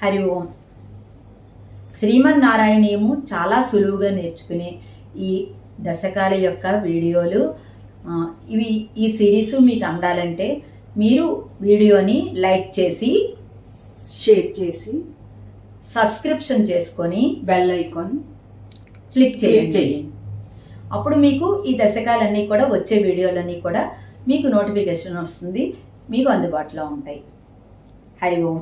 హరి ఓం. శ్రీమన్నారాయణీయము చాలా సులువుగా నేర్చుకునే ఈ దశకాల యొక్క వీడియోలు. ఇవి ఈ సిరీస్ మీకు అందాలంటే మీరు వీడియోని లైక్ చేసి షేర్ చేసి సబ్స్క్రిప్షన్ చేసుకొని బెల్ ఐకాన్ క్లిక్ చేయండి. అప్పుడు మీకు ఈ దశకాలన్నీ కూడా వచ్చే వీడియోలన్నీ కూడా మీకు నోటిఫికేషన్ వస్తుంది మీకు అందుబాటులో ఉంటాయి. హరి ఓం.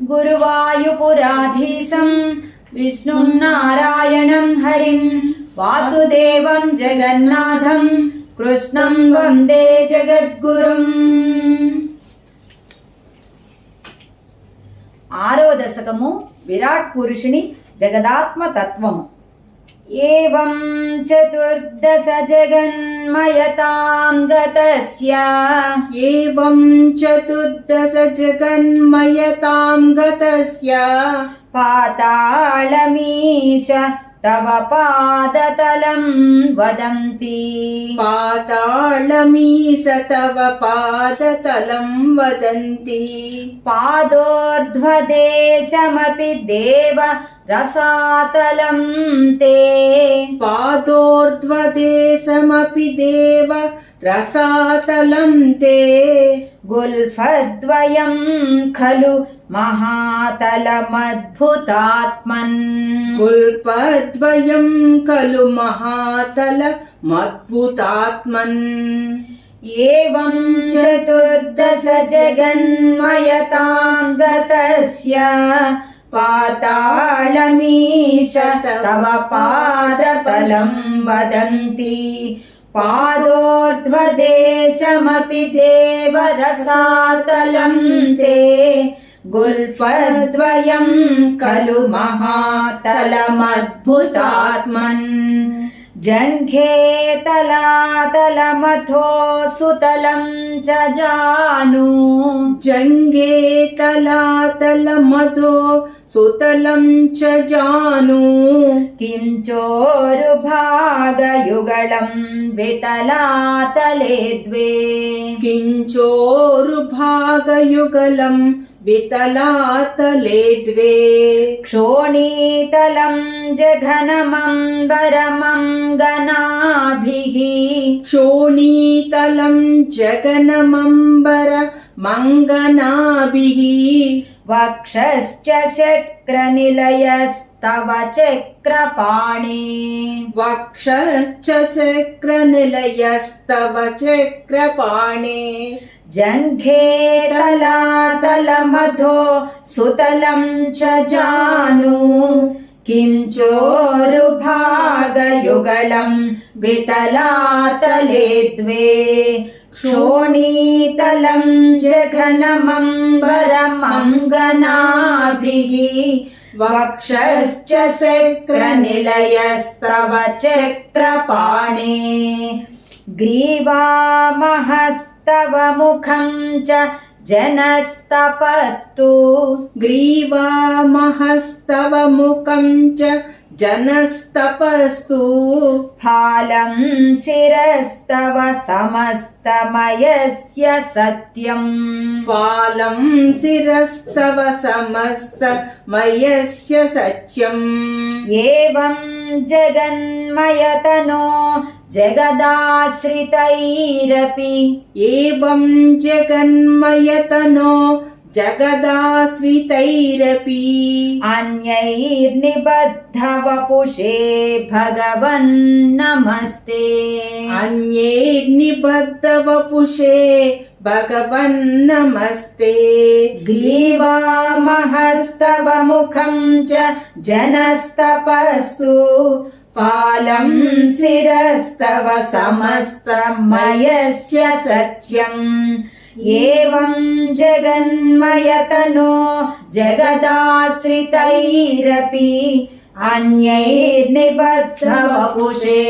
గురువాయుపురాధీశం విష్ణున్నారాయణం హరిం వాసుదేవం జగన్నాథం కృష్ణం వందే జగద్గురుం. ఆరో దశకము విరాట్ పురుషుని జగదాత్మ తత్వము र्दश जगन्मयताम् गतस्य। एवं चतुर्दश जगन्मयताम् गतस्य। पातालमीश తవ పాదతలం వదంతి. పాతాళమీశ తవ పాదతలం వదంతి. పాదోర్ధ్వదేశమపి దేవ రసాతలం తే. పాదోర్ధ్వదేశమపి దేవ రసాతలం తే గుల్ఫద్వయం ఖలు మహాతలమద్భుతాత్మన్ కుల్పద్వయం ఖలు మహాతల మద్భుతాత్మన్ ఏవం చతుర్దశ జగన్మయతాం గతస్య పాతాళమీశ తవ పాదతలం వదంతి పాదోర్ధ్వదేశమపి దేవరసాతలం తే గుల్ఫద్వయం ఖలు మహాతలమద్భుతాత్మన్ జంఘే తలాతలమథో సుతలం చ జాను జంగే सुतलं च जानु किं चोरुभागयुगलं वितलातले द्वे। किं चोरुभागयुगलं वितलातले द्वे। क्षोणीतलं जघनमम्बरमं गनाभिः क्षोणीतलं चघनमम्बर జగనమంబర మంగనాభిः వక్షశ్చ శక్రనిలయస్తవ చక్రపాణే వక్షశ్చ చక్రనిలయస్తవ చక్రపాణే జంఘే తలాతలమధో సుతలం చ జాను కించోరుభాగయుగళం వితలాతలే ద్వే क्षोणीतलं जघनमम्बरमङ्गनाभिः वक्षश्च शक्रनिलयस्तव चक्रपाणे ग्रीवामहस्तव मुखं च जनस्तपस्तु। ग्रीवामहस्तव मुखं च జనస్తపస్తు ఫాలం శిరస్తవ సమస్తమయస్య సత్యం ఫాలం శిరస్తవ సమస్త మయస్య సత్యం ఏవం జగన్మయతనో జగదాశ్రితైరపి ఏవం जगदाश्रितैरपि। अन्यैर्निबद्धवपुषे भगवन् नमस्ते। अन्यैर्निबद्धवपुषे भगवन् नमस्ते। ग्रीवामहस्तव मुखं च जनस्तपस्तु पालं शिरस्तव समस्तमयस्य सत्यम्। एवं जगन्मयतनो जगदाश्रितैरपि अन्यैर्निबद्धवपुषे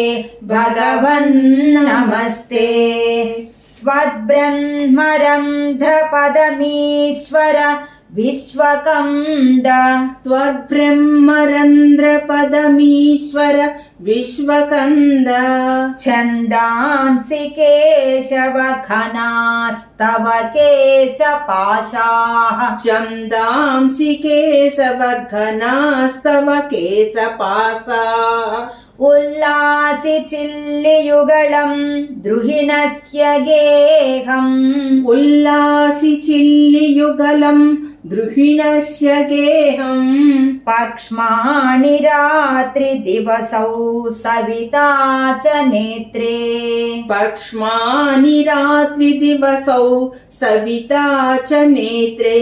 भगवन् नमस्ते त्वद्ब्रह्मरं ध्रपदमीश्वर विश्वकन्द त्वद्ब्रह्मरन्ध्रपदमीश्वर विश्वकन्द छन्दांसि केशव घनास्तव केशपाशाः। छन्दांसि केशव घनास्तव केशपाशाः। ഉല്ലാസി ചില്ലിയുകളം ദ്രുഹിണസ്യ ഗേഹം ഉല്ലാസി ചില്ലിയുഗലം ദ്രുഹിണസ്യ ഗേഹം പക്ഷ്മാണി രാത്രി ദിവസൗ സവിതാ ച നേത്രേ പക്ഷ്മാണി രാത്രി ദിവസൗ സവിതാ ച നേത്രേ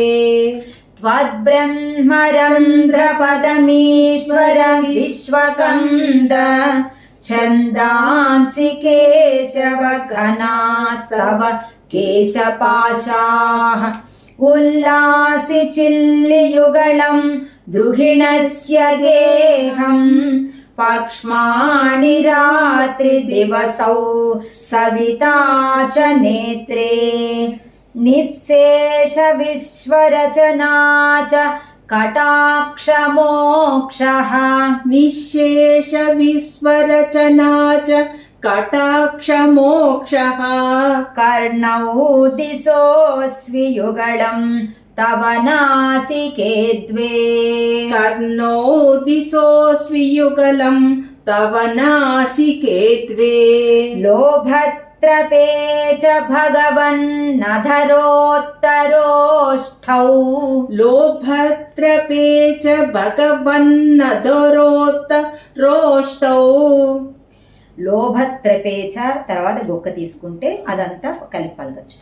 त्वद्ब्रह्मरन्ध्रपदमीश्वर विश्वकन्द छन्दांसि केशव घनास्तव केशपाशाः। उल्लासि चिल्लियुगळम् द्रुहिणस्य गेहम् पक्ष्माणि रात्रिदिवसौ सविता च नेत्रे निःशेषविश्वरचना च कटाक्षमोक्षः। निःशेषविश्वरचना च कटाक्षमोक्षः। कर्णौ दिशोऽस्वि युगलम् तव नासिके द्वे। कर्णौ दिशोऽस्वि युगलम् तव नासिके द्वे। लोभत् त्रपे च भगवन्नधरोत्तरोष्ठौ। लोभत्रपे च भगवन्नधरोत्तरोष्ठौ। లోభత్రపేచ తర్వాత గొక్క తీసుకుంటే అదంతా కలిపి పలకచ్చు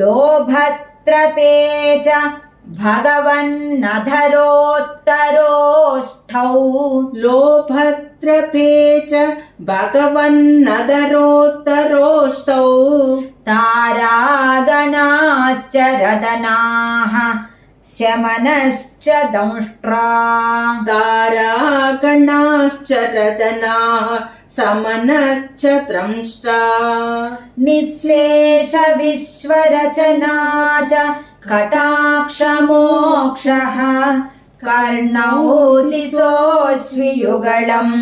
లోభత్రపేచ भगवन्नधरोत्तरोष्ठौ। लोभद्रभे च भगवन्नधरोत्तरोष्ठौ। तारागणाश्च रदनाः शमनश्च दंष्ट्रा। तारागणाश्च रदनाः समनश्च द्रंष्टा निःश्लेषविश्वरचना च कटाक्षमोक्षः कर्णौ दिशोऽस्वियुगलम्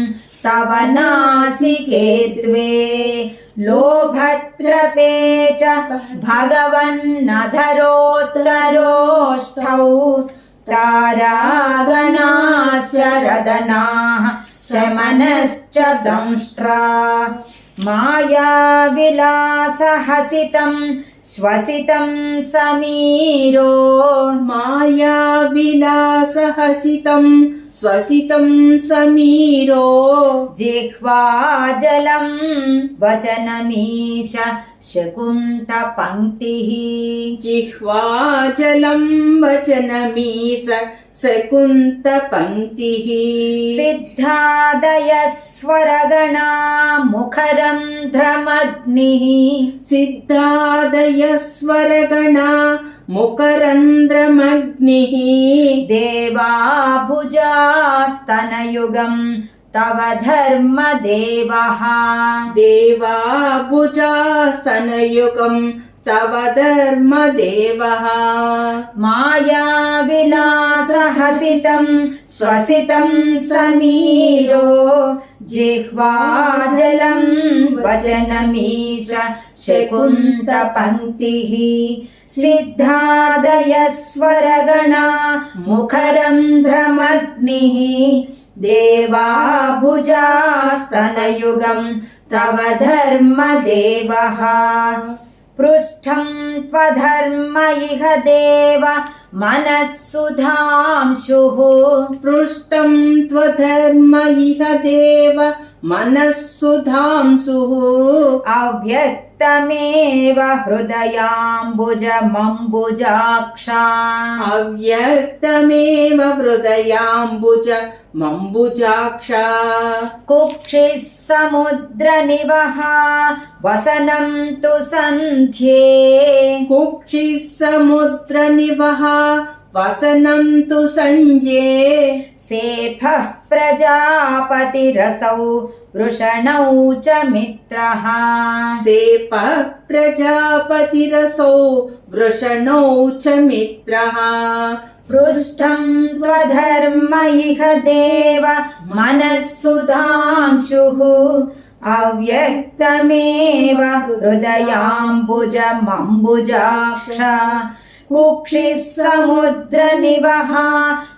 तव नासिके द्वे लोभद्रपे च भगवन्नधरोत्तरोष्ठौ तारागणाश्च रदनाः शमनश्च दंष्ट्रा। मायाविलासहसितं श्वसितं समीरो। मायाविलासहसितं स्वसितं समीरो। जिह्वाजलं वचनमीश शकुन्तपङ्क्तिः। जिह्वाजलं वचनमीश सकुन्तपङ्क्तिः सिद्धादयस्वरगणा मुखरन्ध्रमग्निः सिद्धादयस्वरगणा मुकरन्ध्रमग्निः देवाभुजास्तनयुगं तव धर्मदेवः देवाभुजास्तनयुगं तव धर्मदेवः मायाविलासहसितं स्वसितं समीरो जिह्वाजलं वचनमीश शकुन्तपङ्क्तिः सिद्धादयस्वरगणा मुखरन्ध्रमग्निः देवाभुजास्तनयुगं तव धर्मदेवः पृष्ठं त्वधर्म इह देव मनःसुधांशुः पृष्ठं त्वधर्म इह देव मनः सुधांसुः अव्यक्तमेव हृदयाम्बुजमम्बुजाक्षा अव्यक्तमेव हृदयाम्बुज मम्बुजाक्षा। कुक्षिः समुद्रनिवः वसनं तु सन्ध्ये। कुक्षिः समुद्रनिवः वसनं तु सञ्जे सेफः प्रजापतिरसौ वृषणौ च मित्रः। सेपः प्रजापतिरसौ वृषणौ च मित्रः। पृष्ठं त्वधर्म इह देव मनः सुधांशुः अव्यक्तमेव हृदयाम्बुजमम्बुजाक्ष। कुक्षिः समुद्रनिवः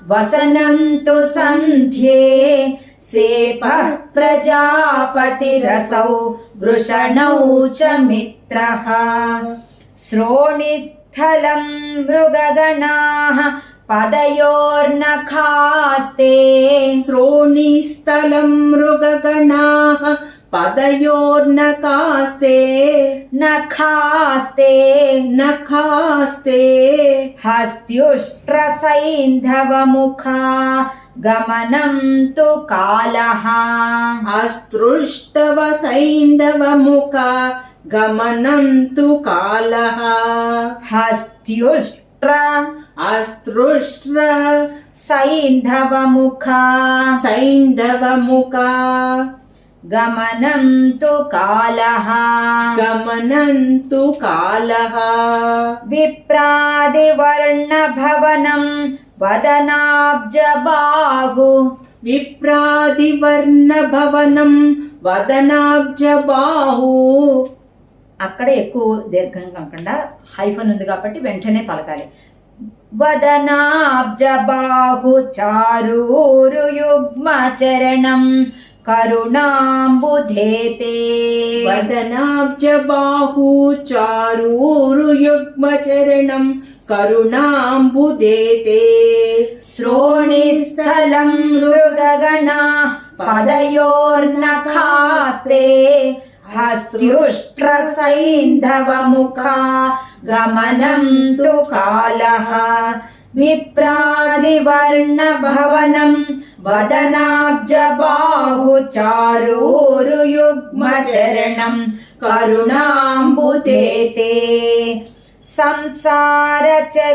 वसनं तु सन्ध्ये। सेपः प्रजापतिरसौ, वृषणौ च मित्रः। श्रोणिस्थलं मृगगणाः, पदयोर्नखास्ते। श्रोणीस्थलं मृगगणाः पदयोर्नकास्ते नखास्ते नखास्ते हस्त्युष्ट्रसैन्धवमुखा। गमनं तु कालः। अस्तृष्टव सैन्दवमुखा गमनं तु कालः। हस्त्युष्ट्र। अस्तृष्ट्र सैन्धवमुखा। सैन्दवमुखा గమనం తు కాలః గమనంతు విప్రాది విప్రాదివర్ణభవనం భవనం విప్రాదివర్ణభవనం వదనాబ్జబాహు అక్కడ ఎక్కువ దీర్ఘం కాకుండా హైఫన్ ఉంది కాబట్టి వెంటనే పలకాలి. వదనాబ్జబాహు చారూరు యుగ్మ చరణం करुणाम्बुधे ते वदनाब्जबाहूचारूरुयुग्मचरणं करुणाम्बुधे ते श्रोणिस्थलं मृगगणा पदयोर्नखास्ते। हस्त्युष्ट्रसैन्धवमुखा गमनं तु कालः। विप्रादिवर्णभवनं वदनाब्जबाहुचारूरुयुग्मचरणं करुणाम्बुदेते संसारचक्रमयि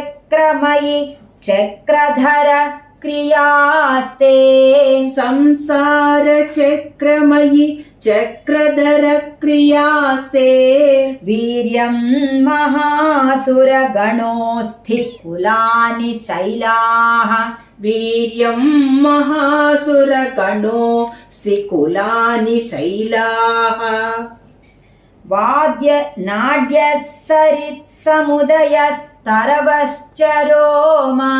चक्रधर क्रियास्ते संसारचक्रमयि चक्रधरक्रियास्ते वीर्यं महासुरगणोऽस्थि कुलानि शैलाः वीर्यं महासुरगणो स्थिकुलानि शैलाः वाद्यनाड्यसरित्समुदयस् तरवश्चरोमा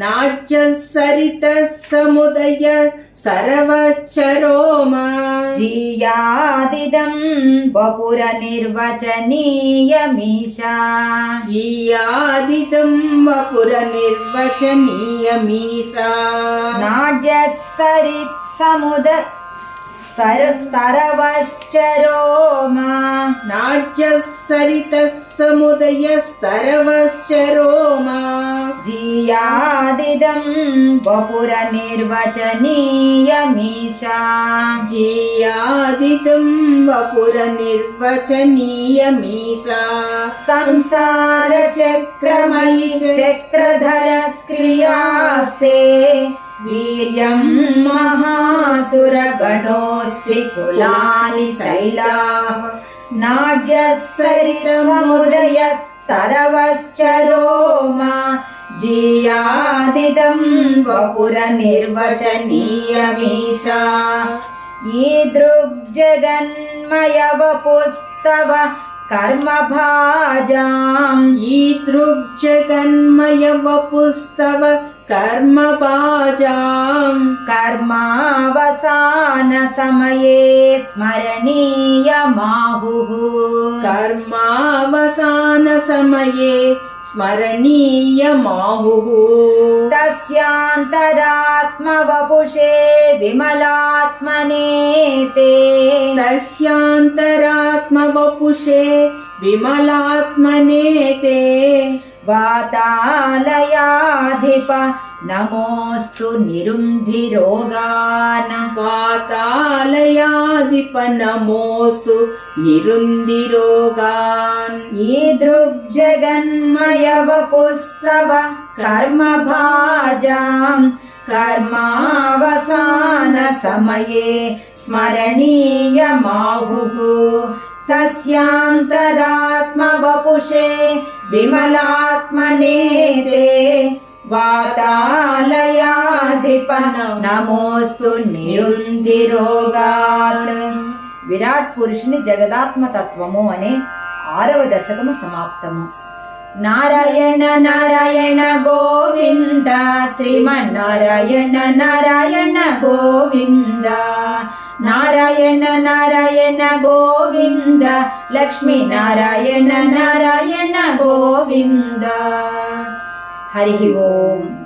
नाट्य सरित समुदय सर्वश्चरोमा जीयादिदं वपुरनिर्वचनीयमीशा जीयादिदं वपुरनिर्वचनीयमीशा नाट्य सरित् समुद सरस्तरवश्चरोमा नाट्यः सरितः समुदयस्तरवश्चरोमा जियादिदं वपुरनिर्वचनीयमीशा जियादिदं वपुरनिर्वचनीयमीशा संसारचक्रमयि चक्रधरक्रियास्ते वीर्यं महासुरगणोऽस्ति कुलानि शैलाः नाड्यः सरितमुदयस्तरवश्चरोमा जीयादिदं वपुरनिर्वचनीयमीशा ईदृग्जगन्मयवपुस्तव कर्मभाजाम् कर्म कर्मावसानसमये स्मरणीयमाहुः। कर्मावसानसमये स्मरणीयमाहुः। तस्यान्तरात्मवपुषे विमलात्मनेते तस्यान्तरात्मवपुषे विमलात्मनेते వాతాలయాధిప నమోస్తు నిరుంధిరోగాన వాతాలయాధిప నమోస్తు నిరుంధిరోగాన్ ఈదృగ్జగన్మయ వపుస్తవ కర్మభాజాం. కర్మావసాన సమయే స్మరణీయమాహుః తస్యాంతరాత్మవపుషే విమలాత్మనే తే వాతాలయాధిపన నమోస్తు నిరుంతిరోగాత్ విరాట్ పురుషుని జగదాత్మతత్వము అనే ఆరవ దశకము సమాప్తము నారాయణ నారాయణ గోవింద శ్రీమన్నారాయణ నారాయణ గోవింద. నారాయణ నారాయణ గోవింద లక్ష్మీ నారాయణ నారాయణ గోవింద. హరి ఓం.